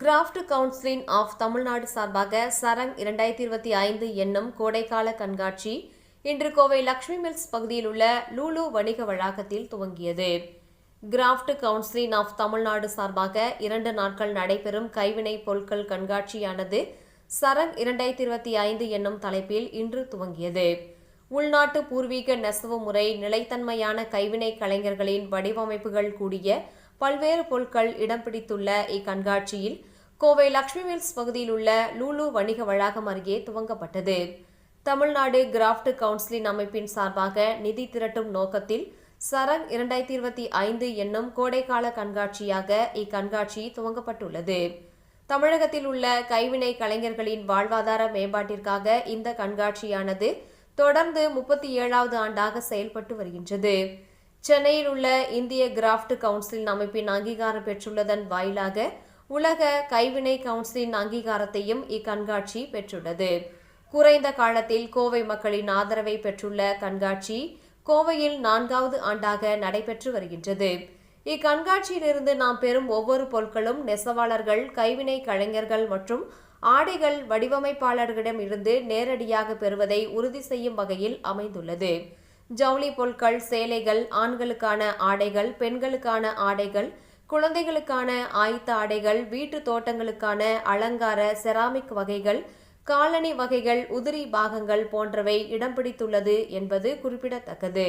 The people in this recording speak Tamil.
கிராஃப்ட் கவுன்சிலின் ஆஃப் தமிழ்நாடு சார்பாக சரங் இரண்டாயிரத்தி இருபத்தி ஐந்து என்னும் கோடைக்கால கண்காட்சி இன்று கோவை லக்ஷ்மி மில்ஸ் பகுதியில் உள்ள லூலு வணிக வளாகத்தில் துவங்கியது. கிராஃப்ட் கவுன்சிலின் ஆஃப் தமிழ்நாடு சார்பாக இரண்டு நாட்கள் நடைபெறும் கைவினைப் பொருட்கள் கண்காட்சியானது சரங் இரண்டாயிரத்தி இருபத்தி ஐந்து என்னும் தலைப்பில் இன்று துவங்கியது. உள்நாட்டு பூர்வீக நெசவு முறை நிலைத்தன்மையான கைவினை கலைஞர்களின் வடிவமைப்புகள் கூடிய பல்வேறு பொருட்கள் இடம் பிடித்துள்ள இக்கண்காட்சியில் கோவை லக்ஷ்மி மில்ஸ் பகுதியில் உள்ள லூலு வணிக வளாகம் அருகே துவங்கப்பட்டது. தமிழ்நாடு கிராஃப்ட் கவுன்சிலின் அமைப்பின் சார்பாக நிதி திரட்டும் நோக்கத்தில் சரங் இரண்டாயிரத்தி இருபத்தி ஐந்து என்னும் கோடைக்கால கண்காட்சியாக இக்கண்காட்சி துவங்கப்பட்டுள்ளது. தமிழகத்தில் உள்ள கைவினை கலைஞர்களின் வாழ்வாதார மேம்பாட்டிற்காக இந்த கண்காட்சியானது தொடர்ந்து முப்பத்தி ஏழாவது ஆண்டாக செயல்பட்டு வருகின்றது. சென்னையில் உள்ள இந்திய கிராஃப்ட் கவுன்சிலின் அமைப்பின் அங்கீகாரம் பெற்றுள்ளதன் வாயிலாக உலக கைவினை கவுன்சிலின் அங்கீகாரத்தையும் இக்கண்காட்சி பெற்றுள்ளது. குறைந்த காலத்தில் கோவை மக்களின் ஆதரவை பெற்றுள்ள கண்காட்சி கோவையில் நான்காவது ஆண்டாக நடைபெற்று வருகின்றது. இக்கண்காட்சியிலிருந்து நாம் பெறும் ஒவ்வொரு பொருட்களும் நெசவாளர்கள் கைவினை கலைஞர்கள் மற்றும் ஆடைகள் வடிவமைப்பாளர்களிடம் இருந்து நேரடியாக பெறுவதை உறுதி செய்யும் வகையில் அமைந்துள்ளது. ஜவுளி பொருட்கள் சேலைகள் ஆண்களுக்கான ஆடைகள் பெண்களுக்கான ஆடைகள் குழந்தைகளுக்கான ஆயத்த ஆடைகள் வீட்டு தோட்டங்களுக்கான அலங்கார செராமிக் வகைகள் காலணி வகைகள் உதிரி பாகங்கள் போன்றவை இடம் பிடித்துள்ளது என்பது குறிப்பிடத்தக்கது.